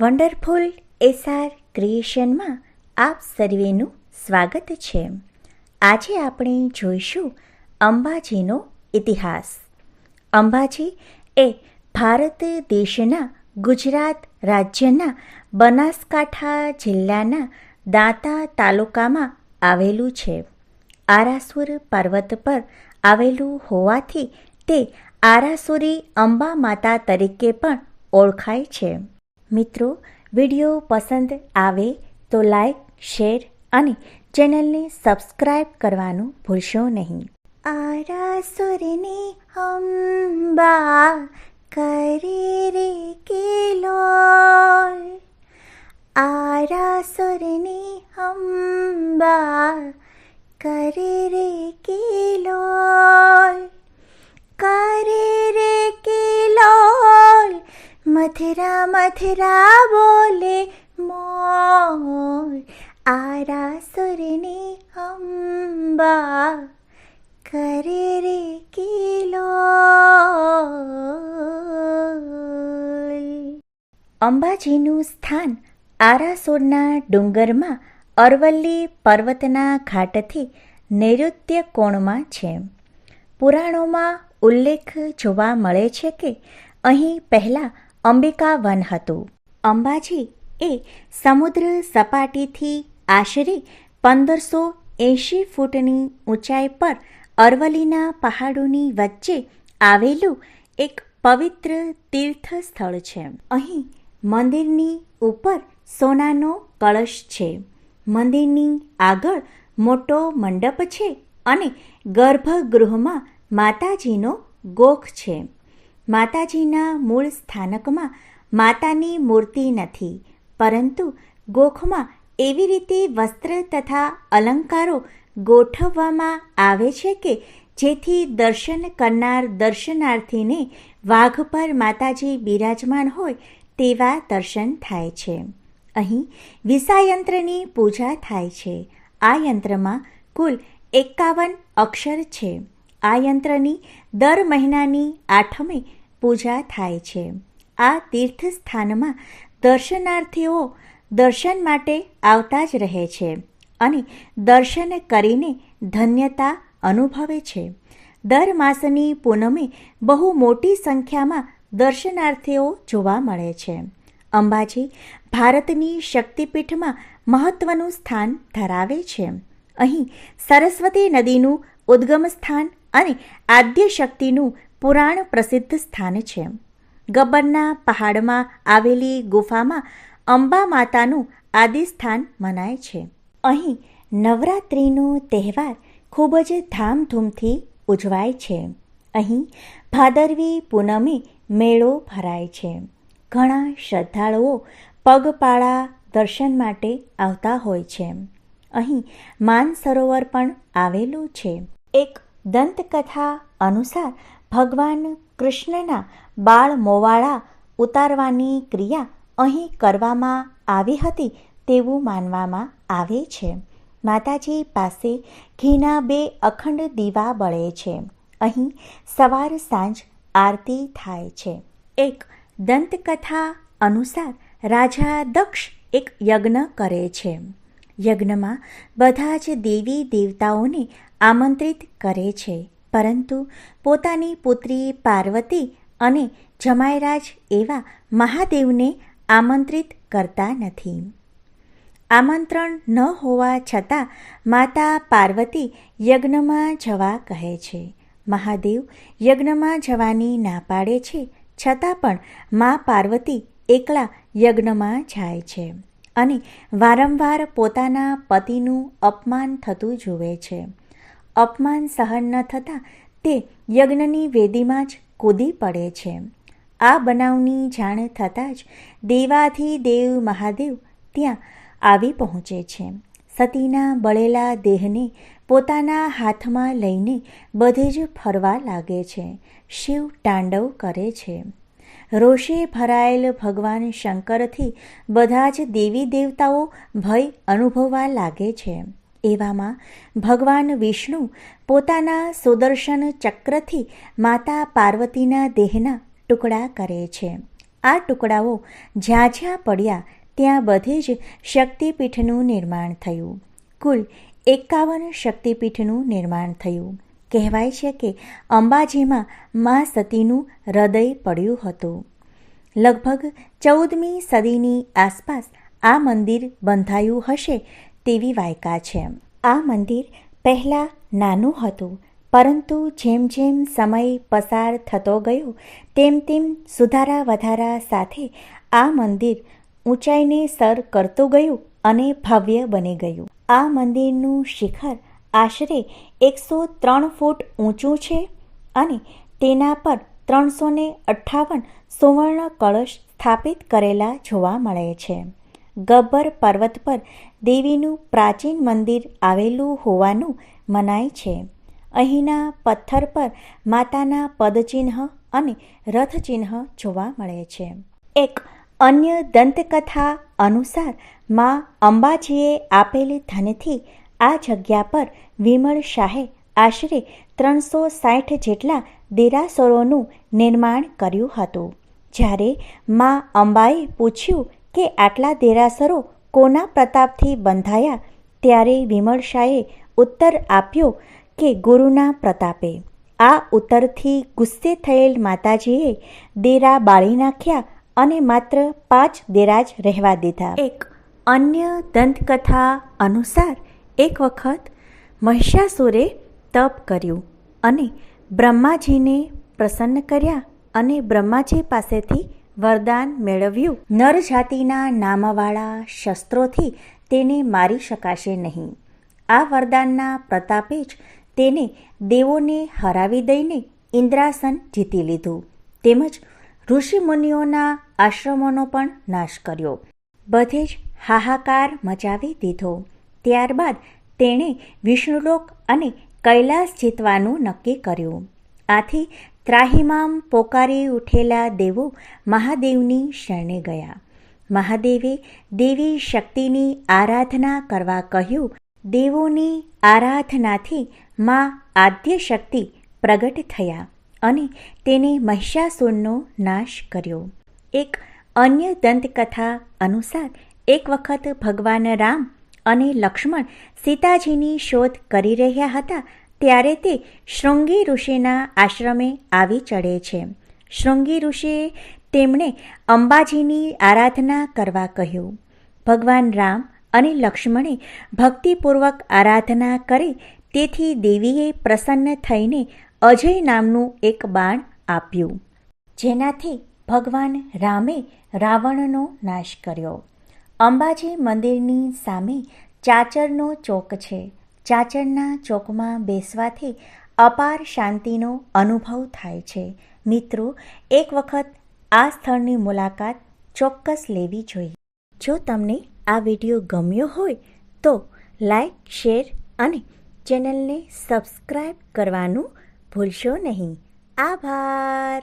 Wonderful SR ક્રિએશનમાં આપ સર્વેનું સ્વાગત છે. આજે આપણે જોઈશું અંબાજીનો ઇતિહાસ. અંબાજી એ ભારત દેશના ગુજરાત રાજ્યના બનાસકાંઠા જિલ્લાના દાંતા તાલુકામાં આવેલું છે. આરાસુર પર્વત પર આવેલું હોવાથી તે આરાસુરી અંબા માતા તરીકે પણ ઓળખાય છે. મિત્રો, વીડિયો પસંદ આવે તો લાઈક શેર અને ચેનલને સબસ્ક્રાઈબ કરવાનું ભૂલશો નહીં. આરાસુરની અંબા કરે રે કિલો આરાસુરની અંબા કરે રે કેલો કરે મથરા મથરા બોલે મોર આરાસુરની અંબા કરે રે કિલો અંબાજીનું સ્થાન આરાસુરના ડુંગરમાં અરવલ્લી પર્વતના ઘાટથી નૈઋત્ય કોણમાં છે. પુરાણોમાં ઉલ્લેખ જોવા મળે છે કે અહીં પહેલાં અંબિકા વન હતું. અંબાજી એ સમુદ્ર સપાટીથી આશરે પંદરસો એંશી ફૂટની ઊંચાઈ પર અરવલ્લીના પહાડોની વચ્ચે આવેલું એક પવિત્ર તીર્થ સ્થળ છે. અહીં મંદિરની ઉપર સોનાનો કળશ છે. મંદિરની આગળ મોટો મંડપ છે અને ગર્ભગૃહમાં માતાજીનો ગોખ છે. માતાજીના મૂળ સ્થાનકમાં માતાની મૂર્તિ નથી, પરંતુ ગોખમાં એવી રીતે વસ્ત્ર તથા અલંકારો ગોઠવવામાં આવે છે કે જેથી દર્શન કરનાર દર્શનાર્થીને વાઘ પર માતાજી બિરાજમાન હોય તેવા દર્શન થાય છે. અહીં વિસાયંત્રની પૂજા થાય છે. આ યંત્રમાં કુલ એકાવન અક્ષર છે. આ યંત્રની દર મહિનાની આઠમે પૂજા થાય છે. આ તીર્થસ્થાનમાં દર્શનાર્થીઓ દર્શન માટે આવતા જ રહે છે અને દર્શન કરીને ધન્યતા અનુભવે છે. દર માસની પૂનમે બહુ મોટી સંખ્યામાં દર્શનાર્થીઓ જોવા મળે છે. અંબાજી ભારતની શક્તિપીઠમાં મહત્વનું સ્થાન ધરાવે છે. અહીં સરસ્વતી નદીનું ઉદ્ગમ સ્થાન અને આદ્ય શક્તિનું પુરાણ પ્રસિદ્ધ સ્થાન છે. ગબ્બરના પહાડમાં આવેલી ગુફામાં અંબા માતાનું આદિસ્થાન મનાય છે. અહીં નવરાત્રિનો તહેવાર ખૂબ જ ધામધૂમથી ઉજવાય છે. અહીં ભાદરવી પૂનમે મેળો ભરાય છે. ઘણા શ્રદ્ધાળુઓ પગપાળા દર્શન માટે આવતા હોય છે. અહીં માનસરોવર પણ આવેલું છે. એક દંતકથા અનુસાર ભગવાન કૃષ્ણના બાળ મોવાળા ઉતારવાની ક્રિયા અહીં કરવામાં આવી હતી તેવું માનવામાં આવે છે. માતાજી પાસે ઘીના બે અખંડ દીવા બળે છે. અહીં સવાર સાંજ આરતી થાય છે. એક દંતકથા અનુસાર રાજા દક્ષ એક યજ્ઞ કરે છે. યજ્ઞમાં બધા જ દેવી દેવતાઓને આમંત્રિત કરે છે. પરંતુ પોતાની પુત્રી પાર્વતી અને જમાયરાજ એવા મહાદેવને આમંત્રિત કરતા નથી. આમંત્રણ ન હોવા છતાં માતા પાર્વતી યજ્ઞમાં જવા કહે છે. મહાદેવ યજ્ઞમાં જવાની ના પાડે છે. છતાં પણ મા પાર્વતી એકલા યજ્ઞમાં જાય છે અને વારંવાર પોતાના પતિનું અપમાન થતું જુએ છે. અપમાન સહન ન થતાં તે યજ્ઞની વેદીમાં જ કૂદી પડે છે. આ બનાવની જાણ થતાં જ દેવાથી દેવ મહાદેવ ત્યાં આવી પહોંચે છે. સતીના બળેલા દેહને પોતાના હાથમાં લઈને બધે જ ફરવા લાગે છે. શિવ તાંડવ કરે છે. રોષે ભરાયેલ ભગવાન શંકરથી બધા જ દેવી દેવતાઓ ભય અનુભવવા લાગે છે. એવામાં ભગવાન વિષ્ણુ પોતાના સુદર્શન ચક્રથી માતા પાર્વતીના દેહના ટુકડા કરે છે. આ ટુકડાઓ જ્યાં જ્યાં પડ્યા ત્યાં બધે જ શક્તિપીઠનું નિર્માણ થયું. કુલ એકાવન શક્તિપીઠનું નિર્માણ થયું. કહેવાય છે કે અંબાજીમાં મા સતીનું હૃદય પડ્યું હતું. લગભગ ચૌદમી સદીની આસપાસ આ મંદિર બંધાયું હશે તેવી વાયકા છે. આ મંદિર પહેલાં નાનું હતું, પરંતુ જેમ જેમ સમય પસાર થતો ગયો, તેમ તેમ સુધારા વધારા સાથે આ મંદિર ઊંચાઈને સર કરતું ગયું અને ભવ્ય બની ગયું. આ મંદિરનું શિખર આશરે એકસો ત્રણ ફૂટ ઊંચું છે અને તેના પર ત્રણસો ને અઠ્ઠાવન સુવર્ણ કળશ સ્થાપિત કરેલા જોવા મળે છે. ગબ્બર પર્વત પર દેવીનું પ્રાચીન મંદિર આવેલું હોવાનું મનાય છે. અહીંના પથ્થર પર માતાના પદચિહ્ન અને રથચિહ્ન જોવા મળે છે. એક અન્ય દંતકથા અનુસારમાં અંબાજીએ આપેલ ધનથી આ જગ્યા પર વિમળ શાહે આશરે ત્રણસો સાઠ જેટલા દેરાસરોનું નિર્માણ કર્યું હતું. જ્યારે મા અંબાએ પૂછ્યું કે આટલા દેરાસરો કોના પ્રતાપથી બંધાયા? ત્યારે વિમળશાએ ઉત્તર આપ્યો કે ગુરુના પ્રતાપે. આ ઉત્તરથી ગુસ્સે થયેલ માતાજીએ દેરા બાળી નાખ્યા અને માત્ર પાંચ દેરા જ રહેવા દીધા. એક અન્ય દંતકથા અનુસાર એક વખત મહિષાસુરે તપ કર્યું અને બ્રહ્માજીને પ્રસન્ન કર્યા અને બ્રહ્માજી પાસેથી વરદાન મેળવ્યું. નર જાતિના નામવાળા શસ્ત્રોથી તેને મારી શકાશે નહીં. આ વરદાનના પ્રતાપે જ તેને દેવોને હરાવી દઈને ઇન્દ્રાસન જીતી લીધું. તેમજ ઋષિમુનિઓના આશ્રમોનો પણ નાશ કર્યો. બધે જ હાહાકાર મચાવી દીધો. ત્યારબાદ તેણે વિષ્ણુલોક અને કૈલાસ જીતવાનું નક્કી કર્યું. આથી ત્રાહિમામ પોકારી ઉઠેલા દેવો મહાદેવની શરણે ગયા. મહાદેવે દેવી શક્તિની આરાધના કરવા કહ્યું, દેવોની આરાધનાથી માં આદ્ય શક્તિ પ્રગટ થયા અને તેને મહિષાસુરનો નાશ કર્યો. એક અન્ય દંતકથા અનુસાર, એક વખત ભગવાન રામ અને લક્ષ્મણ સીતાજીની શોધ કરી રહ્યા હતા ત્યારે તે શૃંગી ઋષિના આશ્રમે આવી ચડે છે. શૃંગી ઋષિએ તેમણે અંબાજીની આરાધના કરવા કહ્યું. ભગવાન રામ અને લક્ષ્મણે ભક્તિપૂર્વક આરાધના કરે તેથી દેવીએ પ્રસન્ન થઈને અજય નામનું એક બાણ આપ્યું, જેનાથી ભગવાન રામે રાવણનો નાશ કર્યો. અંબાજી મંદિરની સામે ચાચરનો ચોક છે. ચાચરના ચોકમાં બેસવાથી અપાર શાંતિનો અનુભવ થાય છે. મિત્રો, એક વખત આ સ્થળની મુલાકાત ચોક્કસ લેવી જોઈએ. જો તમને આ વીડિયો ગમ્યો હોય તો લાઈક, શેર અને ચેનલને સબસ્ક્રાઈબ કરવાનું ભૂલશો નહીં. આભાર!